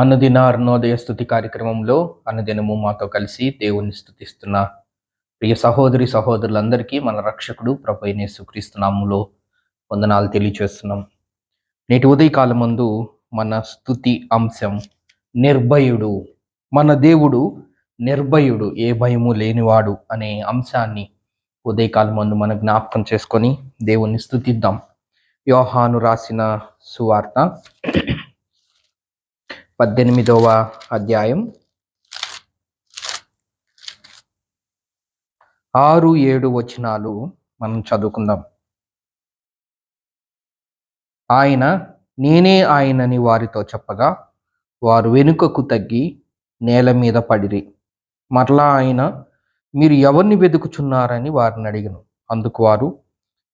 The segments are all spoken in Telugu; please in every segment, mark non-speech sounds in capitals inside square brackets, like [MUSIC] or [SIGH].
అనుదిన అరుణోదయ స్థుతి కార్యక్రమంలో అనుదినము మాతో కలిసి దేవుణ్ణి స్థుతిస్తున్న ప్రియ సహోదరి సహోదరులందరికీ మన రక్షకుడు ప్రభు అయిన వందనాలు తెలియచేస్తున్నాం. నేటి ఉదయకాలం ముందు మన స్థుతి అంశం నిర్భయుడు మన దేవుడు నిర్భయుడు ఏ భయము లేనివాడు అనే అంశాన్ని ఉదయకాలం మందు మన జ్ఞాపకం చేసుకొని దేవుణ్ణి స్థుతిద్దాం యోహాను రాసిన సువార్త పద్దెనిమిదవ అధ్యాయం. ఆరు ఏడు వచనాలు మనం చదువుకుందాం. ఆయన నేనే ఆయనని వారితో చెప్పగా వారు వెనుకకు తగ్గి నేల మీద పడిరి. మరలా ఆయన మీరు ఎవరిని వెతుకుచున్నారని వారిని అడిగను. అందుకు వారు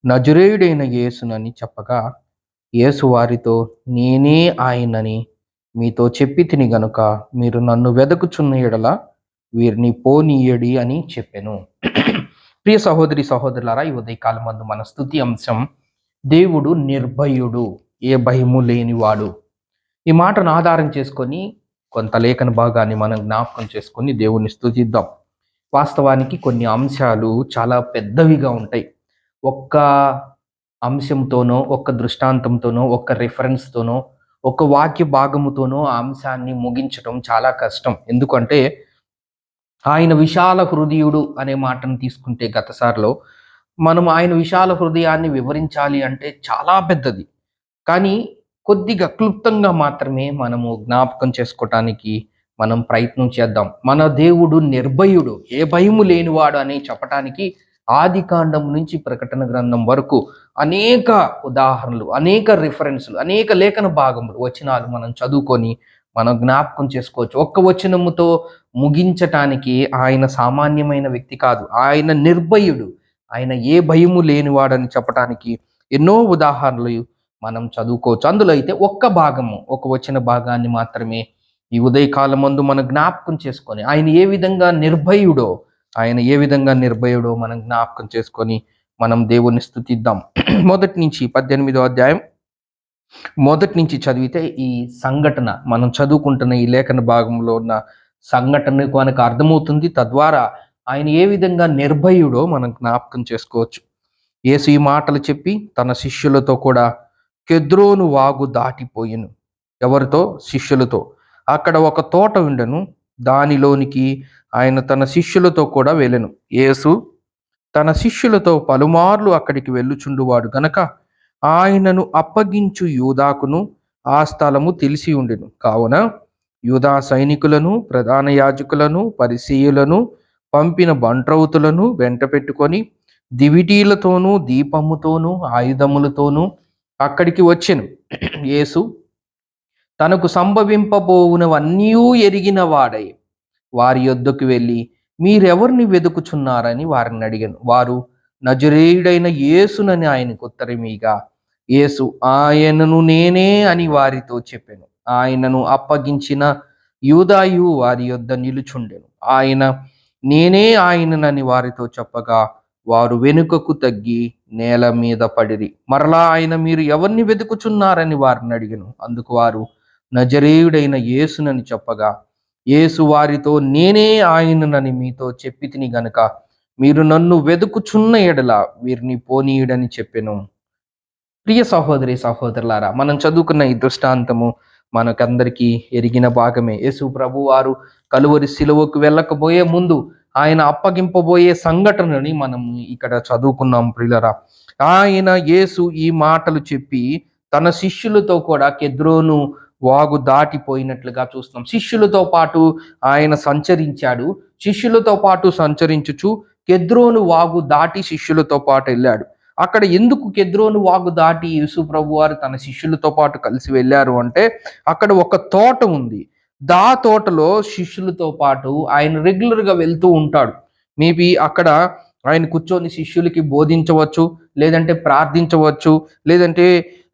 నజరేయుడైన యేసునని చెప్పగా యేసు వారితో నేనే ఆయనని మీతో చెప్పి తిని గనుక మీరు నన్ను వెదకుచున్న ఎడల వీరిని పోనీయడి అని చెప్పాను. ప్రియ సహోదరి సహోదరులారా ఈ ఉదయకాలం మందు మన స్థుతి అంశం దేవుడు నిర్భయుడు ఏ భయము లేనివాడు. ఈ మాటను ఆధారం చేసుకొని కొంత లేఖన భాగాన్ని మనం జ్ఞాపకం చేసుకొని దేవుణ్ణి స్థుతిద్దాం. వాస్తవానికి కొన్ని అంశాలు చాలా పెద్దవిగా ఉంటాయి. ఒక్క అంశంతోనో ఒక్క దృష్టాంతంతోనో ఒక్క రిఫరెన్స్తోనో ఒక వాక్య భాగముతోనో ఆ అంశాన్ని ముగించడం చాలా కష్టం. ఎందుకంటే ఆయన విశాల హృదయుడు అనే మాటను తీసుకుంటే గతసారిలో మనం ఆయన విశాల హృదయాన్ని వివరించాలి అంటే చాలా పెద్దది. కానీ కొద్దిగా క్లుప్తంగా మాత్రమే మనము జ్ఞాపకం చేసుకోవటానికి మనం ప్రయత్నం చేద్దాం. మన దేవుడు నిర్భయుడు ఏ భయము లేనివాడు అని చెప్పటానికి ఆది కాండం నుంచి ప్రకటన గ్రంథం వరకు అనేక ఉదాహరణలు అనేక రిఫరెన్స్లు అనేక లేఖన భాగములు వచనాలు మనం చదువుకొని మనం జ్ఞాపకం చేసుకోవచ్చు. ఒక్క వచనముతో ముగించటానికి ఆయన సామాన్యమైన వ్యక్తి కాదు. ఆయన నిర్భయుడు. ఆయన ఏ భయము లేనివాడని చెప్పటానికి ఎన్నో ఉదాహరణలు మనం చదువుకోవచ్చు. అందులో అయితే ఒక్క భాగము ఒక వచ్చిన భాగాన్ని మాత్రమే ఈ ఉదయకాలం ముందు మనం జ్ఞాపకం చేసుకొని ఆయన ఏ విధంగా నిర్భయుడో ఆయన ఏ విధంగా నిర్భయుడో మనం జ్ఞాపకం చేసుకొని మనం దేవుణ్ణి స్థుతిద్దాం. [CLEARS THROAT] మొదటి నుంచి పద్దెనిమిదో అధ్యాయం. మొదటి నుంచి చదివితే ఈ సంఘటన మనం చదువుకుంటున్న ఈ లేఖన భాగంలో ఉన్న సంఘటన మనకు అర్థమవుతుంది. తద్వారా ఆయన ఏ విధంగా నిర్భయుడో మనం జ్ఞాపకం చేసుకోవచ్చు. యేసు ఈ మాటలు చెప్పి తన శిష్యులతో కూడా కెద్రోను వాగు దాటిపోయిను. ఎవరితో? శిష్యులతో. అక్కడ ఒక తోట ఉండెను. దానిలోనికి ఆయన తన శిష్యులతో కూడా వెళ్ళెను. యేసు తన శిష్యులతో పలుమార్లు అక్కడికి వెళ్ళుచుండువాడు గనక ఆయనను అప్పగించు యూదాకును ఆ స్థలము తెలిసి ఉండెను. కావున యూదా సైనికులను ప్రధాన యాజకులను పరిశీయులను పంపిన బంట్రౌతులను వెంట పెట్టుకొని దివిటీలతోనూ దీపముతోనూ ఆయుధములతోనూ అక్కడికి వచ్చెను. యేసు తనకు సంభవింపబోవునవన్నీ ఎరిగిన వాడై వారి యొద్దకు వెళ్ళి మీరెవరిని వెతుకుచున్నారని వారిని అడిగాను. వారు నజరేయుడైన యేసునని ఆయనకు ఉత్తరమీగా యేసు ఆయనను నేనే అని వారితో చెప్పాను. ఆయనను అప్పగించిన యూదాయు వారి యొద్ద నిలుచుండెను. ఆయన నేనే ఆయననని వారితో చెప్పగా వారు వెనుకకు తగ్గి నేల మీద పడిరి. మరలా ఆయన మీరు ఎవరిని వెతుకుచున్నారని వారిని అడిగను. అందుకు వారు నజరేయుడైన యేసునని చెప్పగా యేసు వారితో నేనే ఆయననని మీతో చెప్పి తిని గనుక మీరు నన్ను వెతుకుచున్న ఎడల వీరిని పోనీయుడని చెప్పెను. ప్రియ సహోదరి సహోదరులారా మనం చదువుకున్న ఈ దృష్టాంతము మనకందరికీ ఎరిగిన భాగమే. యేసు ప్రభు వారు కలువరి శిలువకు వెళ్ళకపోయే ముందు ఆయన అప్పగింపబోయే సంఘటనని మనం ఇక్కడ చదువుకున్నాం ప్రియులరా. ఆయన యేసు ఈ మాటలు చెప్పి తన శిష్యులతో కూడా కెద్రోను వాగు దాటిపోయినట్లుగా చూస్తున్నాం. శిష్యులతో పాటు ఆయన సంచరించాడు. శిష్యులతో పాటు సంచరించుచు కెద్రోను వాగు దాటి శిష్యులతో పాటు వెళ్ళాడు. అక్కడ ఎందుకు కెద్రోను వాగు దాటి యేసు ప్రభు వారు తన శిష్యులతో పాటు కలిసి వెళ్ళారు అంటే అక్కడ ఒక తోట ఉంది. దా తోటలో శిష్యులతో పాటు ఆయన రెగ్యులర్గా వెళ్తూ ఉంటాడు. మేబీ అక్కడ ఆయన కూర్చొని శిష్యులకి బోధించవచ్చు లేదంటే ప్రార్థించవచ్చు లేదంటే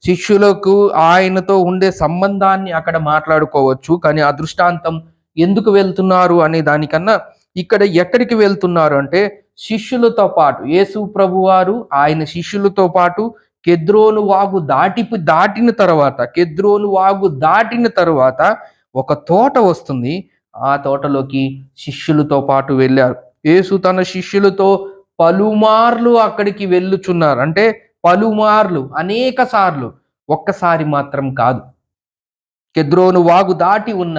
శిష్యులకు ఆయనతో ఉండే సంబంధాన్ని అక్కడ మాట్లాడుకోవచ్చు. కానీ ఆ దృష్టాంతం ఎందుకు వెళ్తున్నారు అనే దానికన్నా ఇక్కడ ఎక్కడికి వెళ్తున్నారు అంటే శిష్యులతో పాటు యేసు ప్రభు వారు ఆయన శిష్యులతో పాటు కెద్రోను వాగు దాటిపు దాటిన తర్వాత కెద్రోను వాగు దాటిన తర్వాత ఒక తోట వస్తుంది. ఆ తోటలోకి శిష్యులతో పాటు వెళ్ళారు. యేసు తన శిష్యులతో పలుమార్లు అక్కడికి వెళ్ళుచున్నారు. అంటే పలుమార్లు అనేక సార్లు ఒక్కసారి మాత్రం కాదు. కెద్రోను వాగు దాటి ఉన్న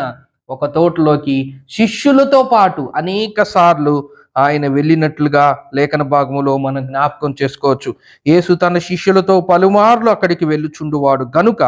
ఒక తోటలోకి శిష్యులతో పాటు అనేక సార్లు ఆయన వెళ్ళినట్లుగా లేఖన భాగములో మనం జ్ఞాపకం చేసుకోవచ్చు. యేసు తన శిష్యులతో పలుమార్లు అక్కడికి వెళ్ళుచుండువాడు గనుక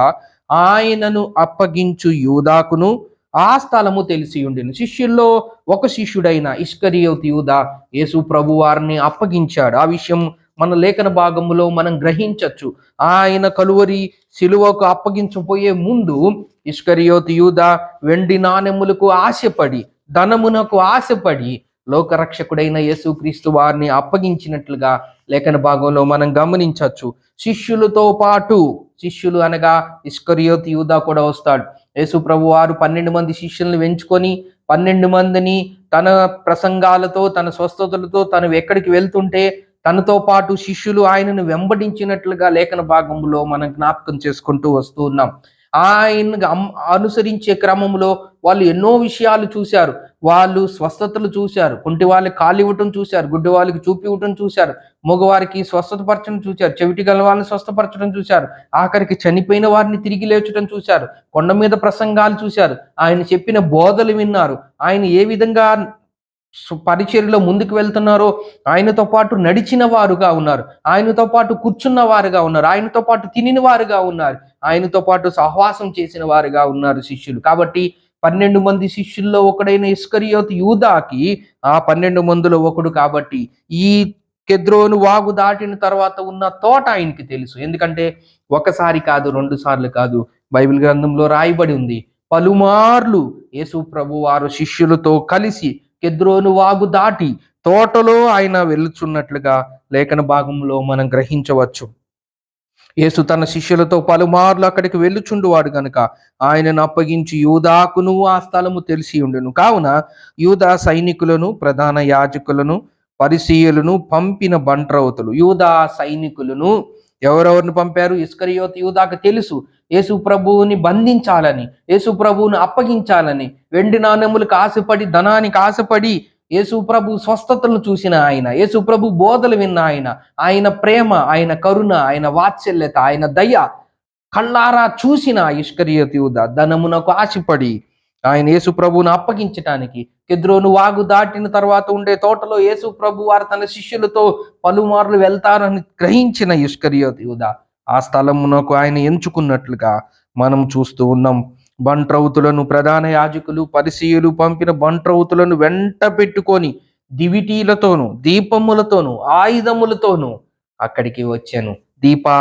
ఆయనను అప్పగించు యూదాకును ఆ స్థలము తెలిసి ఉండెను. శిష్యుల్లో ఒక శిష్యుడైన ఇష్కరియోత్ యూదా యేసు ప్రభువారిని అప్పగించాడు. ఆ విషయం మన లేఖన భాగములో మనం గ్రహించవచ్చు ఆయన కలువరి సిలువకు అప్పగించబోయే ముందు ఇష్కరియోతి యూద వెండి నాణెములకు ఆశపడి ధనమునకు ఆశపడి లోకరక్షకుడైన యేసుక్రీస్తు వారిని అప్పగించినట్లుగా లేఖన భాగంలో మనం గమనించవచ్చు శిష్యులతో పాటు శిష్యులు అనగా ఇష్కరియోతి యూదా కూడా వస్తాడు. యేసు ప్రభు వారు పన్నెండు మంది శిష్యులను వెంచుకొని పన్నెండు మందిని తన ప్రసంగాలతో తన స్వస్థతలతో తను ఎక్కడికి వెళ్తుంటే తనతో పాటు శిష్యులు ఆయనను వెంబడించినట్లుగా లేఖన భాగంలో మనం జ్ఞాపకం చేసుకుంటూ వస్తూ ఉన్నాం. ఆయన అనుసరించే క్రమంలో వాళ్ళు ఎన్నో విషయాలు చూశారు. వాళ్ళు స్వస్థతలు చూశారు. కుంటి వాళ్ళకి కాలు ఇవ్వటం చూశారు. గుడ్డి వాళ్ళకి చూపి ఇవ్వటం చూశారు. మగవారికి స్వస్థతపరచడం చూశారు. చెవిటి గల వాళ్ళని స్వస్థపరచడం చూశారు. ఆఖరికి చనిపోయిన వారిని తిరిగి లేచడం చూశారు. కొండ మీద ప్రసంగాలు చూశారు. ఆయన చెప్పిన బోధలు విన్నారు. ఆయన ఏ విధంగా సు- ముందుకు వెళ్తున్నారో ఆయనతో పాటు నడిచిన వారుగా ఉన్నారు. ఆయనతో పాటు కూర్చున్న వారుగా ఉన్నారు. ఆయనతో పాటు తినిన వారుగా ఉన్నారు. ఆయనతో పాటు సహవాసం చేసిన వారుగా ఉన్నారు శిష్యులు. కాబట్టి పన్నెండు మంది శిష్యుల్లో ఒకడైన ఇస్కరియోత్ యూదాకి ఆ పన్నెండు మందిలో ఒకడు కాబట్టి ఈ కెద్రోను వాగు దాటిన తర్వాత ఉన్న తోట ఆయనకి తెలుసు. ఎందుకంటే ఒకసారి కాదు రెండు సార్లు కాదు బైబిల్ గ్రంథంలో రాయబడి ఉంది. పలుమార్లు యేసు ప్రభు వారు శిష్యులతో కలిసి కెద్రోను వాగు దాటి తోటలో ఆయన వెళ్తున్నట్లుగా లేఖన భాగంలో మనం గ్రహించవచ్చు. యేసు తన శిష్యులతో పలుమార్లు అక్కడికి వెళ్ళుచుండువాడు గనుక ఆయనను అప్పగించి యూదాకును ఆ స్థలము తెలిసి ఉండెను. కావున యూదా సైనికులను ప్రధాన యాజకులను పరిశీయులను పంపిన బంట్రవతులు యూదా సైనికులను ఎవరెవరిని పంపారు? ఇస్కరియోత్ యూదాకు తెలుసు. యేసు ప్రభువుని బంధించాలని యేసు ప్రభువుని అప్పగించాలని వెండి నాణ్యములకు ఆశపడి ధనానికి ఆశపడి యేసు ప్రభు స్వస్థతలను చూసిన ఆయన యేసు ప్రభు బోధలు విన్న ఆయన ఆయన ప్రేమ ఆయన కరుణ ఆయన వాత్సల్యత ఆయన దయ కళ్ళారా చూసిన ఇష్కరియత యూద ధనమునకు ఆశపడి ఆయన యేసు ప్రభువును అప్పగించటానికి కెద్రోను వాగు దాటిన తర్వాత ఉండే తోటలో యేసు ప్రభు వారు తన శిష్యులతో పలుమార్లు వెళ్తారని గ్రహించిన ఇష్కరియత్ యూద. ఆ స్థలమునకు ఆయన ఎంచుకున్నట్లుగా మనం చూస్తూ ఉన్నాం. బంట్రౌతులను ప్రధాన యాజకులు పరిశీయులు పంపిన బంట్రౌతులను వెంట పెట్టుకొని దివిటీలతోనూ దీపములతోనూ ఆయుధములతోనూ అక్కడికి వచ్చాను. దీపా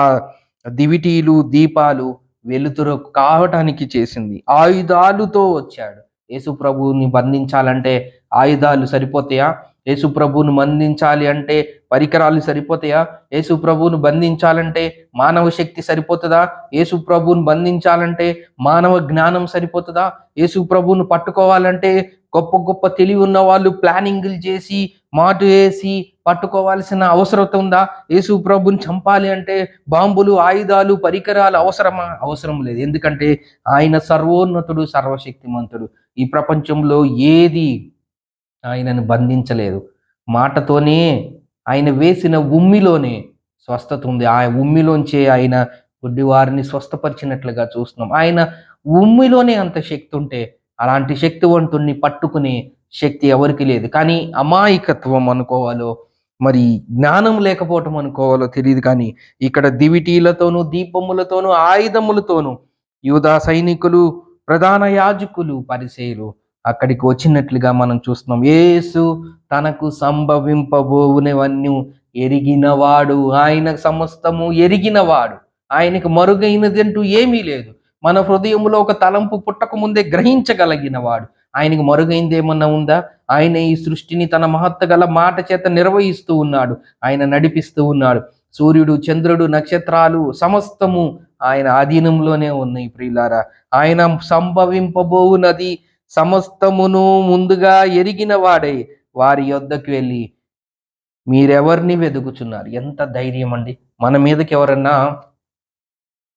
దివిటీలు దీపాలు వెలుతురు కావటానికి చేసింది. ఆయుధాలుతో వచ్చాడు. యేసు ప్రభువుని బంధించాలంటే ఆయుధాలు సరిపోతాయా? యేసు బంధించాలి అంటే పరికరాలు సరిపోతాయా? యేసు బంధించాలంటే మానవ శక్తి సరిపోతుందా? యేసు బంధించాలంటే మానవ జ్ఞానం సరిపోతుందా? యేసు పట్టుకోవాలంటే గొప్ప గొప్ప తెలివి ఉన్న వాళ్ళు ప్లానింగ్లు చేసి మాటు వేసి పట్టుకోవాల్సిన అవసరత ఉందా? యేసు ప్రభుని చంపాలి అంటే బాంబులు ఆయుధాలు పరికరాలు అవసరమా? అవసరం లేదు. ఎందుకంటే ఆయన సర్వోన్నతుడు సర్వశక్తిమంతుడు. ఈ ప్రపంచంలో ఏది ఆయనను బంధించలేదు. మాటతోనే ఆయన వేసిన ఉమ్మిలోనే స్వస్థత ఉంది. ఆ ఉమ్మిలోంచే ఆయన గుడ్డివారిని స్వస్థపరిచినట్లుగా చూస్తున్నాం. ఆయన ఉమ్మిలోనే అంత శక్తి ఉంటే అలాంటి శక్తివంతుణ్ణి పట్టుకునే శక్తి ఎవరికి లేదు. కానీ అమాయకత్వం అనుకోవాలో మరి జ్ఞానం లేకపోవటం అనుకోవాలో తెలియదు కానీ ఇక్కడ దివిటీలతోనూ దీపములతోనూ ఆయుధములతోనూ యూదా సైనికులు ప్రధాన యాజకులు పరిసేయులు అక్కడికి వచ్చినట్లుగా మనం చూస్తున్నాం. యేసు తనకు సంభవింపబోవునవన్నీ ఎరిగినవాడు. ఆయన సమస్తము ఎరిగినవాడు. ఆయనకు మరుగైనది అంటూ ఏమీ లేదు. మన హృదయంలో ఒక తలంపు పుట్టక ముందే గ్రహించగలిగినవాడు. ఆయనకు మరుగైంది ఏమన్నా ఉందా? ఆయన ఈ సృష్టిని తన మహత్త గల మాట చేత నిర్వహిస్తూ ఉన్నాడు. ఆయన నడిపిస్తూ ఉన్నాడు. సూర్యుడు చంద్రుడు నక్షత్రాలు సమస్తము ఆయన అధీనంలోనే ఉన్నాయి ప్రియులారా. ఆయన సంభవింపబోవునది సమస్తమును ముందుగా ఎరిగిన వాడే. వారి యొద్దకు వెళ్ళి మీరెవరిని వెతుకుచున్నారు ఎంత ధైర్యం అండి. మన మీదకి ఎవరన్నా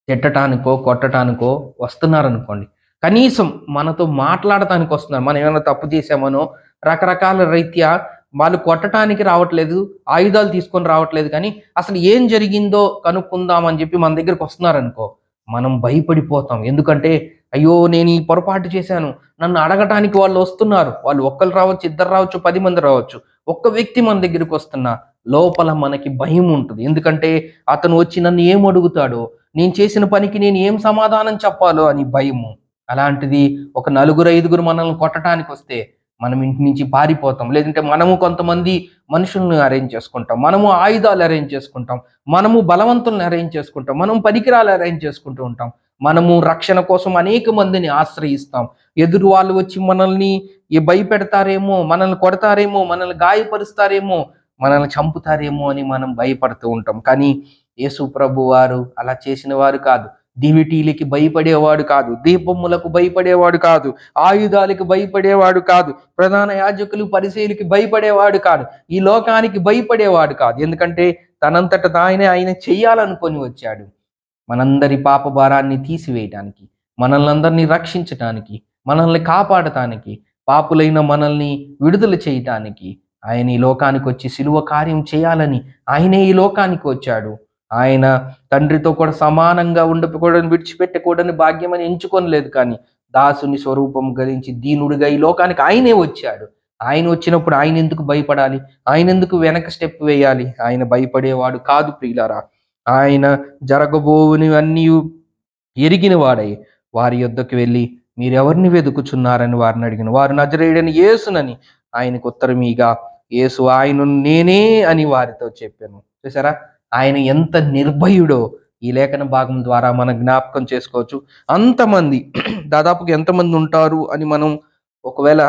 తిట్టటానికో కొట్టటానికో వస్తున్నారనుకోండి. కనీసం మనతో మాట్లాడటానికి వస్తున్నారు మనం ఏమైనా తప్పు చేసామనో రకరకాల రీత్యా వాళ్ళు కొట్టడానికి రావట్లేదు ఆయుధాలు తీసుకొని రావట్లేదు కానీ అసలు ఏం జరిగిందో కనుక్కుందామని చెప్పి మన దగ్గరకు వస్తున్నారనుకో మనం భయపడిపోతాం. ఎందుకంటే అయ్యో నేను ఈ పొరపాటు చేశాను. నన్ను అడగటానికి వాళ్ళు వస్తున్నారు. వాళ్ళు ఒక్కరు రావచ్చు ఇద్దరు రావచ్చు పది మంది రావచ్చు. ఒక్క వ్యక్తి మన దగ్గరికి వస్తున్నా లోపల మనకి భయం ఉంటుంది. ఎందుకంటే అతను వచ్చి నన్ను ఏం అడుగుతాడో నేను చేసిన పనికి నేను ఏం సమాధానం చెప్పాలో అని భయము. అలాంటిది ఒక నలుగురు ఐదుగురు మనల్ని కొట్టడానికి వస్తే మనం ఇంటి నుంచి పారిపోతాం. లేదంటే మనము కొంతమంది మనుషులను అరేంజ్ చేసుకుంటాం. మనము ఆయుధాలు అరేంజ్ చేసుకుంటాం. మనము బలవంతులను అరేంజ్ చేసుకుంటాం. మనం పరికరాలు అరేంజ్ చేసుకుంటూ ఉంటాం. మనము రక్షణ కోసం అనేక మందిని ఆశ్రయిస్తాం. ఎదురు వాళ్ళు వచ్చి మనల్ని ఈ భయపెడతారేమో మనల్ని కొడతారేమో మనల్ని గాయపరుస్తారేమో మనల్ని చంపుతారేమో అని మనం భయపడుతూ ఉంటాం. కానీ యేసు ప్రభు వారు అలా చేసిన వారు కాదు. దివిటీలకి భయపడేవాడు కాదు దీపములకు భయపడేవాడు కాదు ఆయుధాలకు భయపడేవాడు కాదు ప్రధాన యాజకులు పరిశీలికి భయపడేవాడు కాదు ఈ లోకానికి భయపడేవాడు కాదు. ఎందుకంటే తనంతట తాయనే ఆయన చెయ్యాలనుకొని వచ్చాడు. మనందరి పాప భారాన్ని తీసివేయటానికి మనల్ని అందరినీ రక్షించటానికి మనల్ని కాపాడటానికి పాపులైన మనల్ని విడుదల చేయటానికి ఆయన ఈ లోకానికి వచ్చి సిలువ కార్యం చేయాలని ఆయనే ఈ లోకానికి వచ్చాడు. ఆయన తండ్రితో కూడా సమానంగా ఉండకూడని విడిచిపెట్టకూడని భాగ్యమని ఎంచుకోనలేదు కానీ దాసుని స్వరూపం గలించి దీనుడిగా ఈ లోకానికి ఆయనే వచ్చాడు. ఆయన వచ్చినప్పుడు ఆయన ఎందుకు భయపడాలి? ఆయన ఎందుకు వెనక స్టెప్ వేయాలి? ఆయన భయపడేవాడు కాదు ప్రియులారా. ఆయన జరగబోవునివన్నీ ఎరిగిన వాడై వారి యొద్దకు వెళ్ళి మీరెవరిని వెతుకుచున్నారని వారిని అడిగిన వారు నజరేయుడని యేసునని ఆయనకు ఉత్తరమీగా యేసు ఆయన నేనే అని వారితో చెప్పాను. చూసారా ఆయన ఎంత నిర్భయుడో ఈ లేఖన భాగం ద్వారా మనం జ్ఞాపకం చేసుకోవచ్చు. అంతమంది [CLEARS THROAT] దాదాపుగా ఎంతమంది ఉంటారు అని మనం ఒకవేళ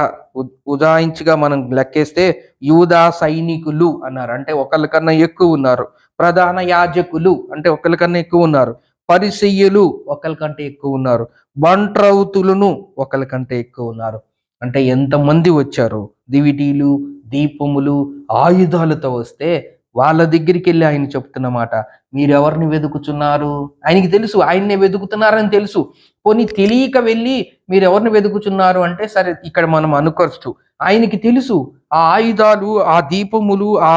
ఉదాయించిగా మనం లెక్కేస్తే యూదా సైనికులు అన్నారు. అంటే ఒకళ్ళకన్నా ఎక్కువ ఉన్నారు. ప్రధాన యాజకులు అంటే ఒకళ్ళకన్నా ఎక్కువ ఉన్నారు. పరిసయ్యులు ఒకరికంటే ఎక్కువ ఉన్నారు. బంట్రౌతులను ఒకరికంటే ఎక్కువ ఉన్నారు. అంటే ఎంతమంది వచ్చారు? దివిటీలు దీపములు ఆయుధాలతో వస్తే వాళ్ళ దగ్గరికి వెళ్ళి ఆయన చెప్తున్న మాట మీరెవరిని వెతుకుతున్నారు ఆయనకి తెలుసు ఆయన్నే వెతుకుతున్నారని తెలుసు. పోనీ తెలియక వెళ్ళి మీరు ఎవరిని వెతుకుతున్నారు అంటే సరే ఇక్కడ మనం అనుకోవచ్చు ఆయనకి తెలుసు ఆ ఆయుధాలు ఆ దీపములు ఆ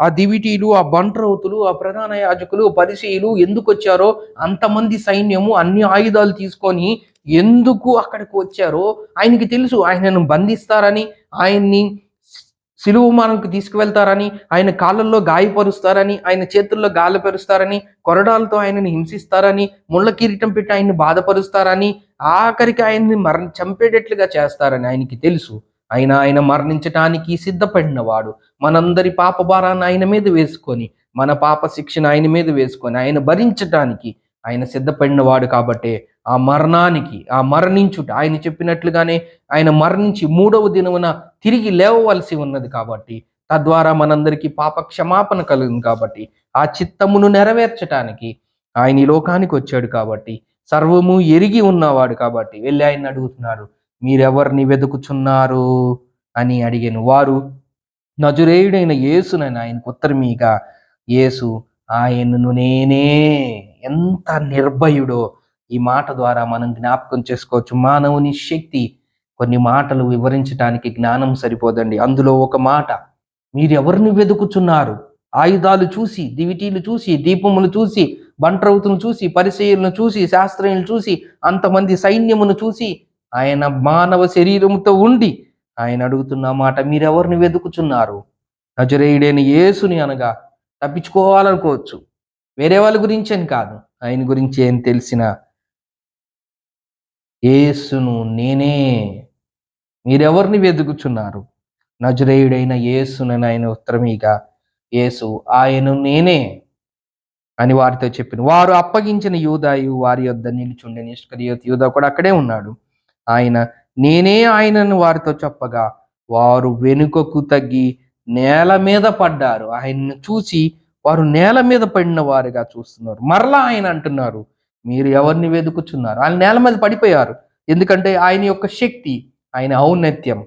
ఆ దివిటీలు ఆ బంట్రౌతులు ఆ ప్రధాన యాజకులు పరిచయులు ఎందుకు వచ్చారో అంతమంది సైన్యము అన్ని ఆయుధాలు తీసుకొని ఎందుకు అక్కడికి వచ్చారో ఆయనకి తెలుసు. ఆయనను బంధిస్తారని ఆయన్ని సిలువ మనకు తీసుకువెళ్తారని ఆయన కాళ్ళల్లో గాయపరుస్తారని ఆయన చేతుల్లో గాలపరుస్తారని కొరడాలతో ఆయనని హింసిస్తారని ముళ్ళ కిరీటం పెట్టి ఆయన్ని బాధపరుస్తారని ఆఖరికి ఆయన్ని మరణ చంపేటట్లుగా చేస్తారని ఆయనకి తెలుసు. ఆయన ఆయన మరణించటానికి సిద్ధపడినవాడు. మనందరి పాప భారాన్ని ఆయన మీద వేసుకొని మన పాప శిక్షణ ఆయన మీద వేసుకొని ఆయన భరించటానికి ఆయన సిద్ధపడినవాడు కాబట్టే ఆ మరణానికి ఆ మరణించుట. ఆయన చెప్పినట్లుగానే ఆయన మరణించి మూడవ దినమున తిరిగి లేవవలసి ఉన్నది కాబట్టి తద్వారా మనందరికీ పాప క్షమాపణ కలిగింది కాబట్టి ఆ చిత్తమును నెరవేర్చటానికి ఆయన ఈ లోకానికి వచ్చాడు కాబట్టి సర్వము ఎరిగి ఉన్నవాడు కాబట్టి వెళ్ళి ఆయన అడుగుతున్నారు మీరెవరిని వెతుకుచున్నారు అని అడిగాను. వారు నజురేయుడైన యేసునని ఆయనకు ఉత్తరమీగా యేసు ఆయనను నేనే ఎంత నిర్భయుడో ఈ మాట ద్వారా మనం జ్ఞాపకం చేసుకోవచ్చు. మానవుని శక్తి కొన్ని మాటలు వివరించడానికి జ్ఞానం సరిపోదండి. అందులో ఒక మాట మీరెవరిని వెతుకుచున్నారు ఆయుధాలు చూసి దివిటీలు చూసి దీపములు చూసి బంట్రౌతును చూసి పరిచయులను చూసి శాస్త్రయులను చూసి అంతమంది సైన్యమును చూసి ఆయన మానవ శరీరముతో ఉండి ఆయన అడుగుతున్న మాట మీరెవరిని వెతుకుచున్నారు నజరేయుడైన యేసుని అనగా తప్పించుకోవాలనుకోవచ్చు. వేరే వాళ్ళ గురించి అని కాదు. ఆయన గురించి ఏం తెలిసిన యేసును నేనే. మీరెవరిని వెతుకుచున్నారు నజరేయుడైన యేసునని ఆయన ఉత్తరమీగా యేసు ఆయను నేనే అని వారితో చెప్పిన. వారు అప్పగించిన యూదాయు వారి యొద్ద నిలుచుండే నిష్క్రియోత్ యూదా కూడా అక్కడే ఉన్నాడు. ఆయన నేనే ఆయనను వారితో చెప్పగా వారు వెనుకకు తగ్గి నేల మీద పడ్డారు. ఆయన్ను చూసి వారు నేల మీద పడిన వారుగా చూస్తున్నారు. మరలా ఆయన అంటున్నారు మీరు ఎవరిని వెతుకుచున్నారు ఆయన నేల మీద పడిపోయారు. ఎందుకంటే ఆయన యొక్క శక్తి ఆయన ఔన్నత్యం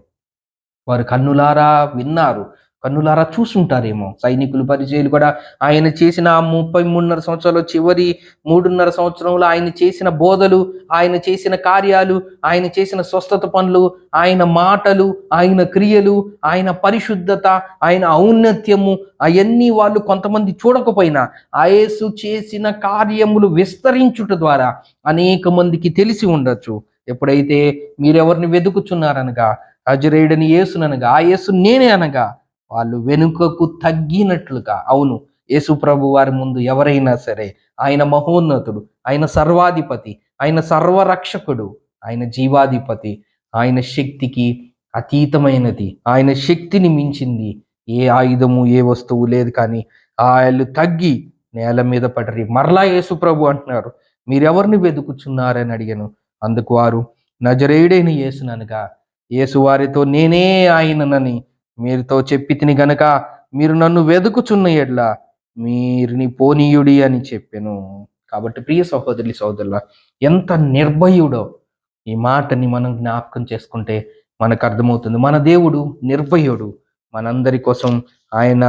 వారు కన్నులారా విన్నారు. కన్నులారా చూసుంటారేమో. సైనికులు పరిచయాలు కూడా ఆయన చేసిన ఆ ముప్పై మూడున్నర సంవత్సరాలు చివరి మూడున్నర సంవత్సరంలో ఆయన చేసిన బోధలు ఆయన చేసిన కార్యాలు ఆయన చేసిన స్వస్థత పనులు ఆయన మాటలు ఆయన క్రియలు ఆయన పరిశుద్ధత ఆయన ఔన్నత్యము అవన్నీ వాళ్ళు కొంతమంది చూడకపోయినా ఆయేసు చేసిన కార్యములు విస్తరించుట ద్వారా అనేక మందికి తెలిసి ఉండొచ్చు. ఎప్పుడైతే మీరెవరిని వెతుకుచున్నారనగా అజరేయుడని యేసుననగా ఆ యేసు నేనే అనగా వాళ్ళు వెనుకకు తగ్గినట్లుగా. అవును యేసుప్రభు వారి ముందు ఎవరైనా సరే ఆయన మహోన్నతుడు ఆయన సర్వాధిపతి ఆయన సర్వరక్షకుడు ఆయన జీవాధిపతి ఆయన శక్తికి అతీతమైనది ఆయన శక్తిని మించింది ఏ ఆయుధము ఏ వస్తువు లేదు కానీ ఆయలు తగ్గి నేల మీద పడరి. మరలా యేసుప్రభు అంటున్నారు మీరెవరిని వెతుకుచున్నారని అడిగాను. అందుకు వారు నజరేయుడైన యేసుననగా యేసు వారితో నేనే ఆయననని మీరుతో చెప్పి తిని గనక మీరు నన్ను వెదుకుచున్న ఎడ్ల మీరుని పోనీయుడి అని చెప్పాను. కాబట్టి ప్రియ సహోదరి సోదరుల ఎంత నిర్భయుడో ఈ మాటని మనం జ్ఞాపకం చేసుకుంటే మనకు అర్థమవుతుంది. మన దేవుడు నిర్భయుడు. మనందరి కోసం ఆయన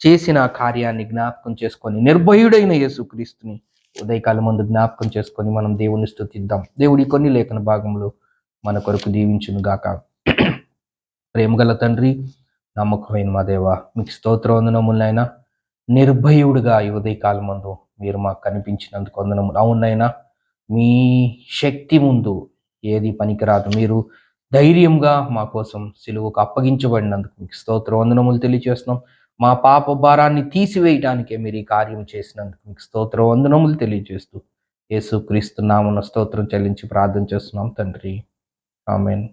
చేసిన కార్యాన్ని జ్ఞాపకం చేసుకొని నిర్భయుడైన యేసుక్రీస్తుని ఉదయకాలం ముందు జ్ఞాపకం చేసుకొని మనం దేవుని స్థుతిద్దాం దేవుడి కొన్ని లేఖన భాగంలో మన కొరకు దీవించును గాక [CLEARS THROAT] ప్రేమగల తండ్రి నమ్మకమైన మా దేవ మీకు స్తోత్ర వందనములైనా నిర్భయుడుగా ఈ మీరు మాకు కనిపించినందుకు వందనములు. అవునైనా మీ శక్తి ముందు ఏది పనికిరాదు. మీరు ధైర్యంగా మా కోసం సిలువకు అప్పగించబడినందుకు మీకు స్తోత్ర వందనములు తెలియజేస్తున్నాం. మా పాప భారాన్ని తీసివేయడానికే మీరు ఈ కార్యం చేసినందుకు మీకు స్తోత్ర వందనములు తెలియజేస్తూ యేసు క్రీస్తు నామన స్తోత్రం చెల్లించి ప్రార్థన చేస్తున్నాం తండ్రి. ఆమెన్.